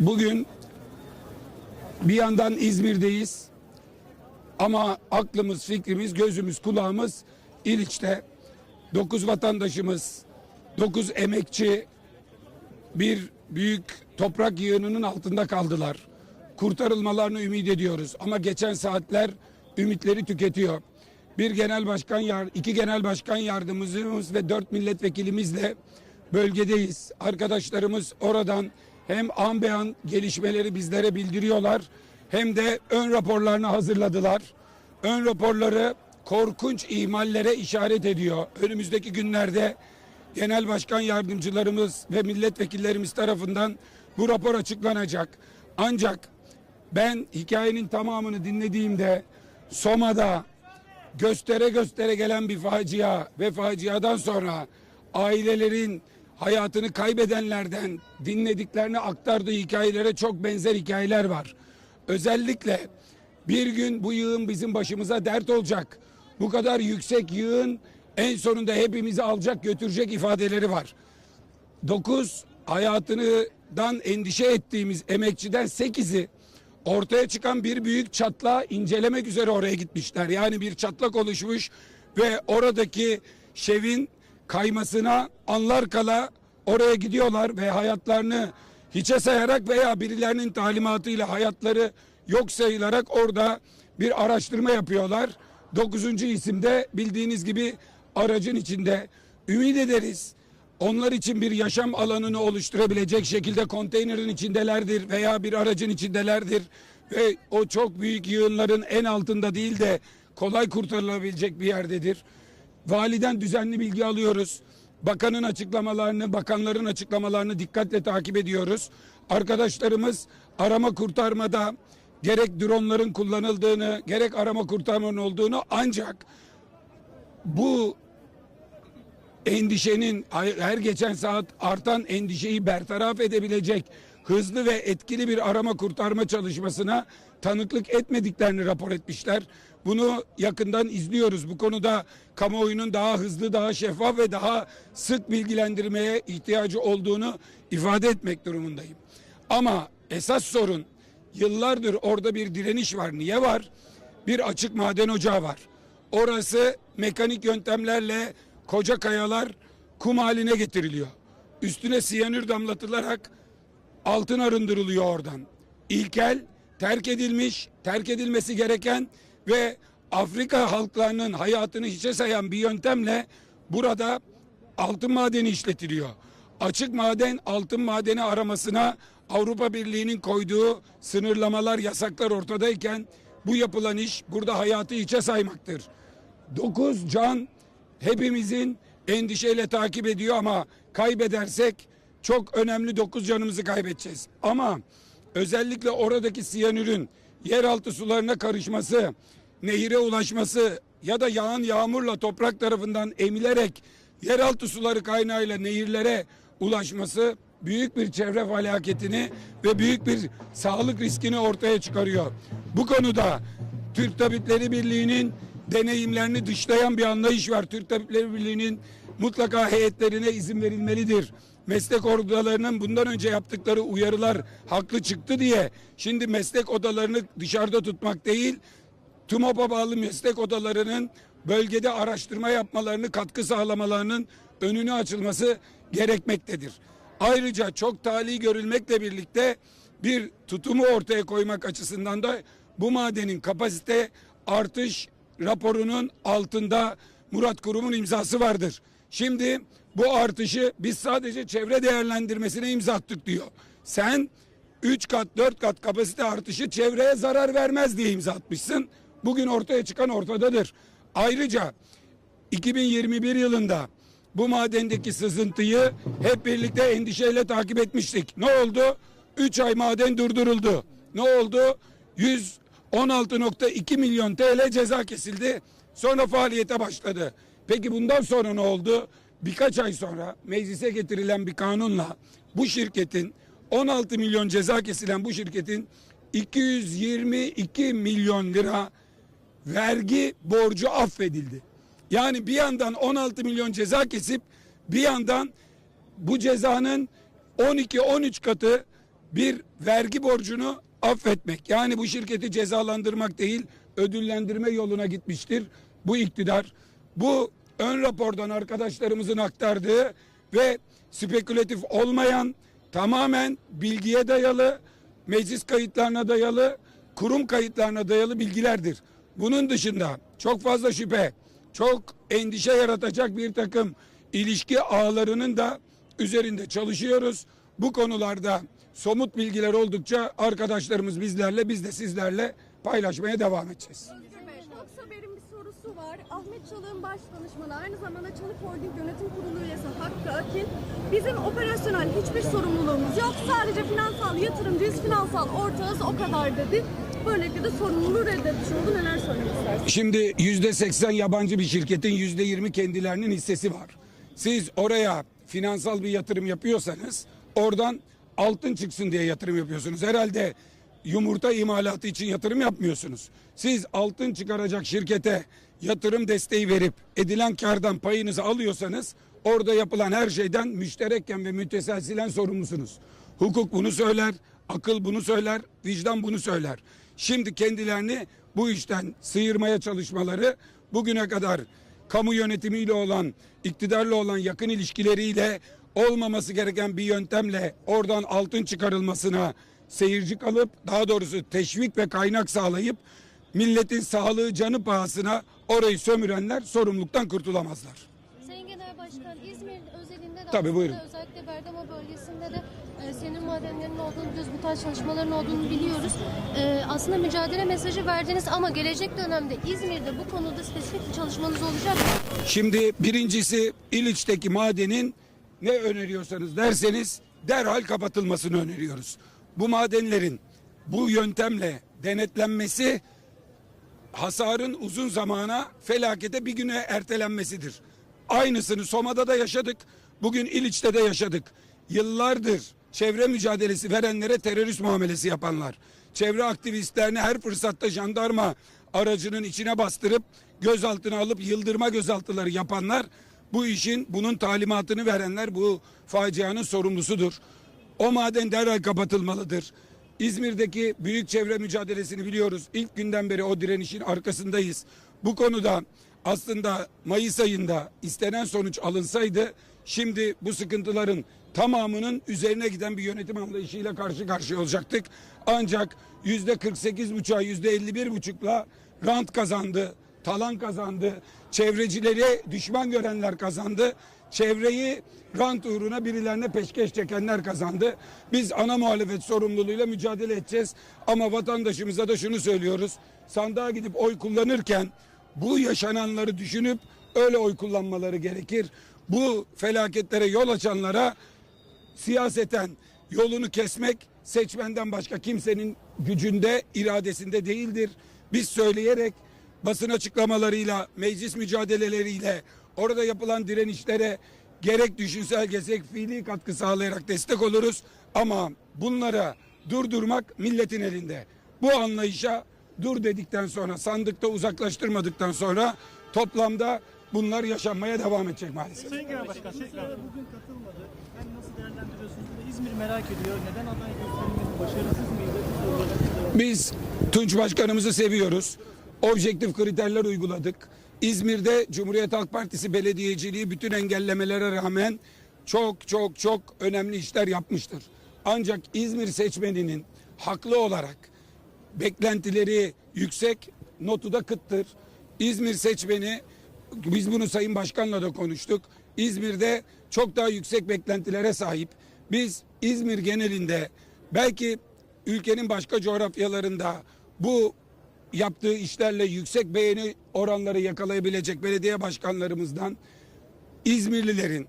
Bugün bir yandan İzmir'deyiz ama aklımız, fikrimiz, gözümüz, kulağımız İliç'te. Dokuz vatandaşımız, dokuz emekçi bir büyük toprak yığınının altında kaldılar. Kurtarılmalarını ümit ediyoruz ama geçen saatler ümitleri tüketiyor. Bir genel başkan yar, iki genel başkan yardımcımız ve dört milletvekilimizle bölgedeyiz. Arkadaşlarımız oradan hem an be an gelişmeleri bizlere bildiriyorlar hem de ön raporlarını hazırladılar. Ön raporları korkunç ihmallere işaret ediyor. Önümüzdeki günlerde genel başkan yardımcılarımız ve milletvekillerimiz tarafından bu rapor açıklanacak. Ancak ben hikayenin tamamını dinlediğimde Soma'da göstere göstere gelen bir facia ve faciadan sonra ailelerin hayatını kaybedenlerden dinlediklerini aktardığı hikayelere çok benzer hikayeler var. Özellikle bir gün bu yığın bizim başımıza dert olacak. Bu kadar yüksek yığın en sonunda hepimizi alacak götürecek ifadeleri var. 9 hayatından endişe ettiğimiz emekçiden 8'i ortaya çıkan bir büyük çatlağı incelemek üzere oraya gitmişler. Yani bir çatlak oluşmuş ve oradaki şevin kaymasına anlar kala oraya gidiyorlar ve hayatlarını hiçe sayarak veya birilerinin talimatıyla hayatları yok sayılarak orada bir araştırma yapıyorlar. Dokuzuncu isimde bildiğiniz gibi aracın içinde ümit ederiz. Onlar için bir yaşam alanını oluşturabilecek şekilde konteynerin içindelerdir veya bir aracın içindelerdir. Ve o çok büyük yığınların en altında değil de kolay kurtarılabilecek bir yerdedir. Validen düzenli bilgi alıyoruz. Bakanın açıklamalarını, bakanların açıklamalarını dikkatle takip ediyoruz. Arkadaşlarımız arama kurtarmada gerek dronların kullanıldığını, gerek arama kurtarmanın olduğunu ancak bu endişenin her geçen saat artan endişeyi bertaraf edebilecek hızlı ve etkili bir arama kurtarma çalışmasına tanıklık etmediklerini rapor etmişler. Bunu yakından izliyoruz. Bu konuda kamuoyunun daha hızlı, daha şeffaf ve daha sık bilgilendirmeye ihtiyacı olduğunu ifade etmek durumundayım. Ama esas sorun yıllardır orada bir direniş var. Niye var? Bir açık maden ocağı var. Orası mekanik yöntemlerle koca kayalar kum haline getiriliyor. Üstüne siyanür damlatılarak altın arındırılıyor oradan. İlkel, terk edilmiş, terk edilmesi gereken ve Afrika halklarının hayatını hiçe sayan bir yöntemle burada altın madeni işletiliyor. Açık maden altın madeni aramasına Avrupa Birliği'nin koyduğu sınırlamalar, yasaklar ortadayken bu yapılan iş burada hayatı hiçe saymaktır. Dokuz can hepimizin endişeyle takip ediyor ama kaybedersek çok önemli dokuz canımızı kaybedeceğiz. Ama özellikle oradaki siyanürün yeraltı sularına karışması, nehire ulaşması ya da yağan yağmurla toprak tarafından emilerek yeraltı suları kaynağıyla nehirlere ulaşması büyük bir çevre felaketini ve büyük bir sağlık riskini ortaya çıkarıyor. Bu konuda Türk Tabipleri Birliği'nin deneyimlerini dışlayan bir anlayış var. Türk Tabipleri Birliği'nin mutlaka heyetlerine izin verilmelidir. Meslek odalarının bundan önce yaptıkları uyarılar haklı çıktı diye şimdi meslek odalarını dışarıda tutmak değil, TUMOP'a bağlı meslek odalarının bölgede araştırma yapmalarını, katkı sağlamalarının önünü açılması gerekmektedir. Ayrıca çok tali görülmekle birlikte bir tutumu ortaya koymak açısından da bu madenin kapasite artış raporunun altında Murat Kurum'un imzası vardır. Şimdi bu artışı biz sadece çevre değerlendirmesine imza attık diyor. Sen 3 kat 4 kat kapasite artışı çevreye zarar vermez diye imza atmışsın. Bugün ortaya çıkan ortadadır. Ayrıca 2021 yılında bu madendeki sızıntıyı hep birlikte endişeyle takip etmiştik. Ne oldu? 3 ay maden durduruldu. Ne oldu? 116.2 milyon TL ceza kesildi. Sonra faaliyete başladı. Peki bundan sonra ne oldu? Birkaç ay sonra meclise getirilen bir kanunla bu şirketin 16 milyon ceza kesilen bu şirketin 222 milyon lira vergi borcu affedildi. Yani bir yandan 16 milyon ceza kesip bir yandan bu cezanın 12-13 katı bir vergi borcunu affetmek. Yani bu şirketi cezalandırmak değil, ödüllendirme yoluna gitmiştir bu iktidar. Bu ön rapordan arkadaşlarımızın aktardığı ve spekülatif olmayan tamamen bilgiye dayalı, meclis kayıtlarına dayalı, kurum kayıtlarına dayalı bilgilerdir. Bunun dışında çok fazla şüphe, çok endişe yaratacak bir takım ilişki ağlarının da üzerinde çalışıyoruz. Bu konularda somut bilgiler oldukça arkadaşlarımız bizlerle, biz de sizlerle paylaşmaya devam edeceğiz. Haber'in bir sorusu var. Ahmet Çalık'ın baş danışmanı, aynı zamanda Çalık Holding Yönetim Kurulu üyesi Hakkı Akin, bizim operasyonel hiçbir sorumluluğumuz yok. Sadece finansal yatırımcıyız, finansal ortağız o kadar dedi. Böylelikle de sorumluluğu reddetmiş oldu. Neler söylemek? Şimdi yüzde seksen yabancı bir şirketin yüzde yirmi kendilerinin hissesi var. Siz oraya finansal bir yatırım yapıyorsanız oradan altın çıksın diye yatırım yapıyorsunuz. Herhalde yumurta imalatı için yatırım yapmıyorsunuz. Siz altın çıkaracak şirkete yatırım desteği verip edilen kardan payınızı alıyorsanız orada yapılan her şeyden müşterekken ve müteselsilen sorumlusunuz. Hukuk bunu söyler, akıl bunu söyler, vicdan bunu söyler. Şimdi kendilerini bu işten sıyırmaya çalışmaları bugüne kadar kamu yönetimiyle olan, iktidarla olan yakın ilişkileriyle olmaması gereken bir yöntemle oradan altın çıkarılmasına seyirci kalıp daha doğrusu teşvik ve kaynak sağlayıp milletin sağlığı canı pahasına orayı sömürenler sorumluluktan kurtulamazlar. Sayın Genel Başkan İzmir özelinde de Tabii, buyurun. özellikle Bergama bölgesinde de senin madenlerin olduğunu biliyoruz, bu tarz çalışmaların olduğunu biliyoruz. E, aslında mücadele mesajı verdiniz ama gelecek dönemde İzmir'de bu konuda spesifik bir çalışmanız olacak mı? Şimdi birincisi İliç'teki madenin ne öneriyorsanız derseniz derhal kapatılmasını öneriyoruz. Bu madenlerin bu yöntemle denetlenmesi hasarın uzun zamana felakete bir güne ertelenmesidir. Aynısını Soma'da da yaşadık. Bugün İliç'te de yaşadık. Yıllardır çevre mücadelesi verenlere terörist muamelesi yapanlar. Çevre aktivistlerini her fırsatta jandarma aracının içine bastırıp gözaltına alıp yıldırma gözaltıları yapanlar bu işin bunun talimatını verenler bu facianın sorumlusudur. O maden derhal kapatılmalıdır. İzmir'deki büyük çevre mücadelesini biliyoruz. İlk günden beri o direnişin arkasındayız. Bu konuda aslında Mayıs ayında istenen sonuç alınsaydı şimdi bu sıkıntıların tamamının üzerine giden bir yönetim anlayışıyla karşı karşıya olacaktık. Ancak yüzde 48 buçuğa yüzde 51 buçukla rant kazandı, talan kazandı, çevrecileri düşman görenler kazandı. Çevreyi rant uğruna birilerine peşkeş çekenler kazandı. Biz ana muhalefet sorumluluğuyla mücadele edeceğiz. Ama vatandaşımıza da şunu söylüyoruz. Sandığa gidip oy kullanırken bu yaşananları düşünüp öyle oy kullanmaları gerekir. Bu felaketlere yol açanlara siyaseten yolunu kesmek seçmenden başka kimsenin gücünde, iradesinde değildir. Biz söyleyerek basın açıklamalarıyla, meclis mücadeleleriyle, orada yapılan direnişlere gerek düşünsel gerek fiili katkı sağlayarak destek oluruz. Ama bunlara durdurmak milletin elinde. Bu anlayışa dur dedikten sonra, sandıkta uzaklaştırmadıktan sonra toplamda bunlar yaşanmaya devam edecek maalesef. Sayın Genel Başkan bugün katılmadı. Yani nasıl değerlendiriyorsunuz? İzmir merak ediyor. Neden aday gösterilmedi? Başarısız mıydı? Biz Tunç Başkanımızı seviyoruz. Objektif kriterler uyguladık. İzmir'de Cumhuriyet Halk Partisi belediyeciliği bütün engellemelere rağmen çok çok çok önemli işler yapmıştır. Ancak İzmir seçmeninin haklı olarak beklentileri yüksek, notu da kıttır. İzmir seçmeni, biz bunu Sayın Başkan'la da konuştuk. İzmir'de çok daha yüksek beklentilere sahip. Biz İzmir genelinde belki ülkenin başka coğrafyalarında bu yaptığı işlerle yüksek beğeni oranları yakalayabilecek belediye başkanlarımızdan İzmirlilerin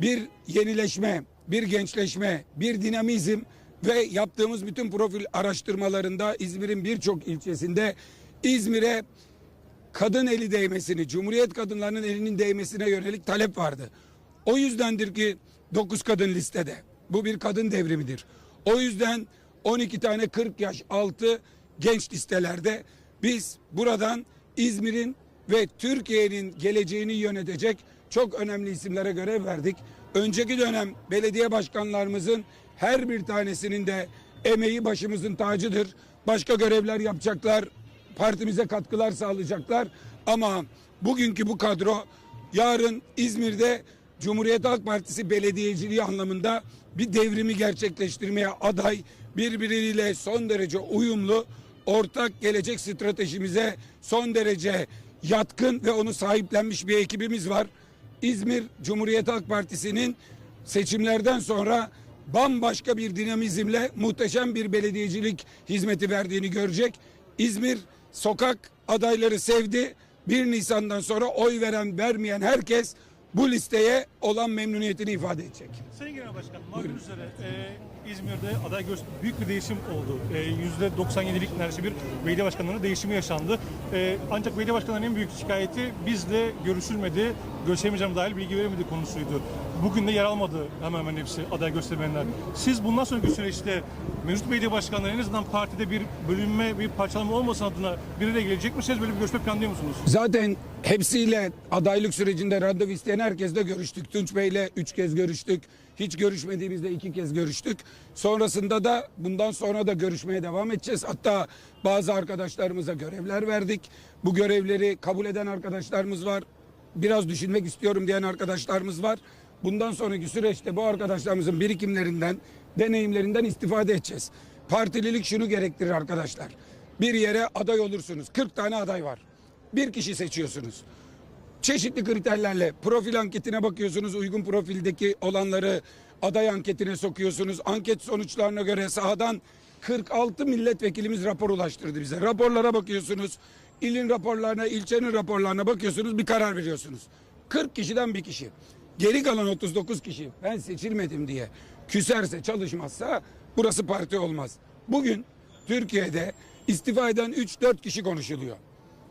bir yenileşme, bir gençleşme, bir dinamizm ve yaptığımız bütün profil araştırmalarında İzmir'in birçok ilçesinde İzmir'e kadın eli değmesini, Cumhuriyet kadınlarının elinin değmesine yönelik talep vardı. O yüzdendir ki 9 kadın listede. Bu bir kadın devrimidir. O yüzden 12 tane 40 yaş altı genç listelerde biz buradan İzmir'in ve Türkiye'nin geleceğini yönetecek çok önemli isimlere görev verdik. Önceki dönem belediye başkanlarımızın her bir tanesinin de emeği başımızın tacıdır. Başka görevler yapacaklar. Partimize katkılar sağlayacaklar. Ama bugünkü bu kadro yarın İzmir'de Cumhuriyet Halk Partisi belediyeciliği anlamında bir devrimi gerçekleştirmeye aday, birbiriyle son derece uyumlu, ortak gelecek stratejimize son derece yatkın ve onu sahiplenmiş bir ekibimiz var. İzmir Cumhuriyet Halk Partisi'nin seçimlerden sonra bambaşka bir dinamizmle muhteşem bir belediyecilik hizmeti verdiğini görecek. İzmir sokak adayları sevdi. 1 Nisan'dan sonra oy veren vermeyen herkes bu listeye olan memnuniyetini ifade edecek. Sayın Genel Başkanım, malum üzere e, İzmir'de aday göz büyük bir değişim oldu. E, %97'lik neredeyse bir belediye başkanlarının değişimi yaşandı. E, ancak belediye başkanlarının en büyük şikayeti bizle görüşülmedi, görüşemeyeceğim dahil bilgi veremedi konusuydu. Bugün de yer almadı hemen hemen hepsi aday göstermenler. Siz bundan sonraki süreçte mevcut belediye başkanları en azından partide bir bölünme, bir parçalama olmasın adına bir araya gelecek misiniz? Böyle bir görüşme planlıyor musunuz? Zaten hepsiyle adaylık sürecinde randevu isteyen herkesle görüştük. Tunç Bey'le üç kez görüştük. Hiç görüşmediğimizde iki kez görüştük. Sonrasında da bundan sonra da görüşmeye devam edeceğiz. Hatta bazı arkadaşlarımıza görevler verdik. Bu görevleri kabul eden arkadaşlarımız var. Biraz düşünmek istiyorum diyen arkadaşlarımız var. Bundan sonraki süreçte bu arkadaşlarımızın birikimlerinden, deneyimlerinden istifade edeceğiz. Partililik şunu gerektirir arkadaşlar. Bir yere aday olursunuz. 40 tane aday var. Bir kişi seçiyorsunuz çeşitli kriterlerle profil anketine bakıyorsunuz. Uygun profildeki olanları aday anketine sokuyorsunuz. Anket sonuçlarına göre sahadan 46 milletvekilimiz rapor ulaştırdı bize. Raporlara bakıyorsunuz. İlin raporlarına, ilçenin raporlarına bakıyorsunuz. Bir karar veriyorsunuz. 40 kişiden bir kişi. Geri kalan 39 kişi ben seçilmedim diye küserse çalışmazsa burası parti olmaz. Bugün Türkiye'de istifa eden 3-4 kişi konuşuluyor.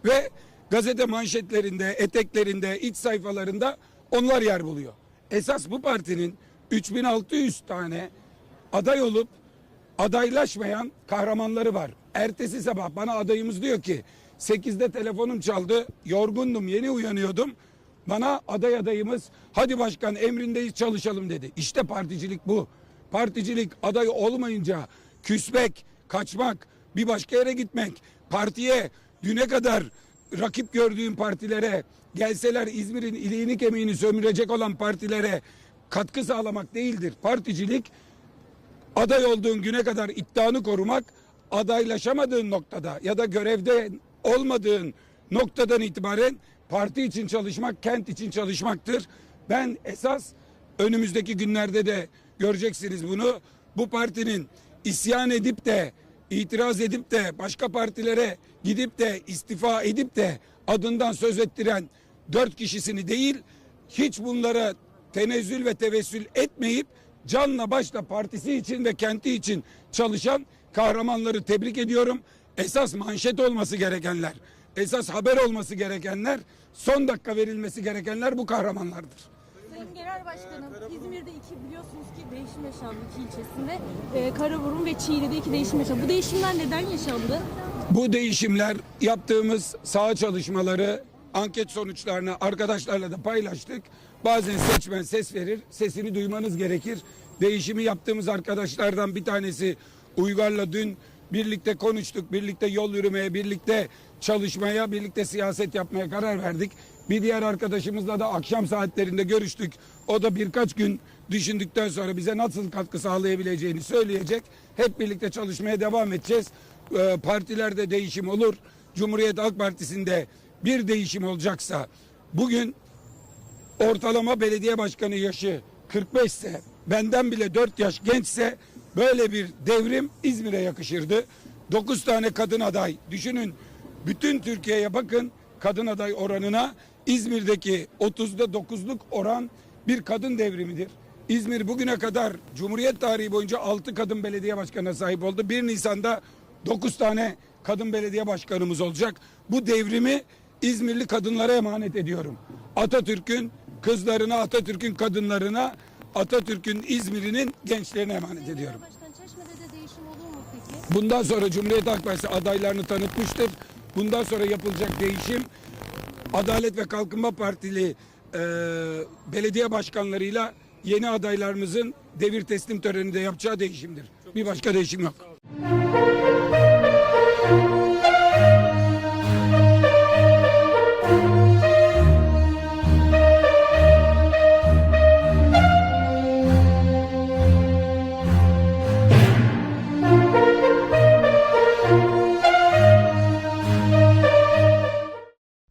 Ve gazete manşetlerinde, eteklerinde, iç sayfalarında onlar yer buluyor. Esas bu partinin 3600 tane aday olup adaylaşmayan kahramanları var. Ertesi sabah bana adayımız diyor ki 8'de telefonum çaldı. Yorgundum, yeni uyanıyordum. Bana aday adayımız hadi başkan emrindeyiz çalışalım dedi. İşte particilik bu. Particilik aday olmayınca küsmek, kaçmak, bir başka yere gitmek, partiye düne kadar rakip gördüğün partilere gelseler İzmir'in iliğini kemiğini sömürecek olan partilere katkı sağlamak değildir. Particilik aday olduğun güne kadar iddianı korumak, adaylaşamadığın noktada ya da görevde olmadığın noktadan itibaren parti için çalışmak, kent için çalışmaktır. Ben esas önümüzdeki günlerde de göreceksiniz bunu. Bu partinin isyan edip de itiraz edip de başka partilere gidip de istifa edip de adından söz ettiren dört kişisini değil hiç bunlara tenezzül ve tevessül etmeyip canla başla partisi için ve kenti için çalışan kahramanları tebrik ediyorum. Esas manşet olması gerekenler, esas haber olması gerekenler, son dakika verilmesi gerekenler bu kahramanlardır. Sayın Genel Başkanım, İzmir'de iki biliyorsunuz ki değişim yaşandı iki ilçesinde. Ee, Karaburun ve Çiğli'de iki değişim yaşandı. Bu değişimler neden yaşandı? Bu değişimler yaptığımız saha çalışmaları anket sonuçlarını arkadaşlarla da paylaştık. Bazen seçmen ses verir, sesini duymanız gerekir. Değişimi yaptığımız arkadaşlardan bir tanesi Uygar'la dün birlikte konuştuk, birlikte yol yürümeye, birlikte çalışmaya, birlikte siyaset yapmaya karar verdik. Bir diğer arkadaşımızla da akşam saatlerinde görüştük. O da birkaç gün düşündükten sonra bize nasıl katkı sağlayabileceğini söyleyecek. Hep birlikte çalışmaya devam edeceğiz. Ee, partilerde değişim olur. Cumhuriyet Halk Partisi'nde bir değişim olacaksa bugün ortalama belediye başkanı yaşı 45 ise benden bile 4 yaş gençse böyle bir devrim İzmir'e yakışırdı. 9 tane kadın aday düşünün bütün Türkiye'ye bakın kadın aday oranına İzmir'deki 30'da 9'luk oran bir kadın devrimidir. İzmir bugüne kadar Cumhuriyet tarihi boyunca 6 kadın belediye başkanına sahip oldu. 1 Nisan'da 9 tane kadın belediye başkanımız olacak. Bu devrimi İzmirli kadınlara emanet ediyorum. Atatürk'ün kızlarına, Atatürk'ün kadınlarına, Atatürk'ün İzmir'inin gençlerine emanet ediyorum. Bundan sonra Cumhuriyet Halk Partisi adaylarını tanıtmıştır. Bundan sonra yapılacak değişim Adalet ve Kalkınma Partili e, belediye başkanlarıyla yeni adaylarımızın devir teslim töreninde yapacağı değişimdir. Bir başka değişim yok.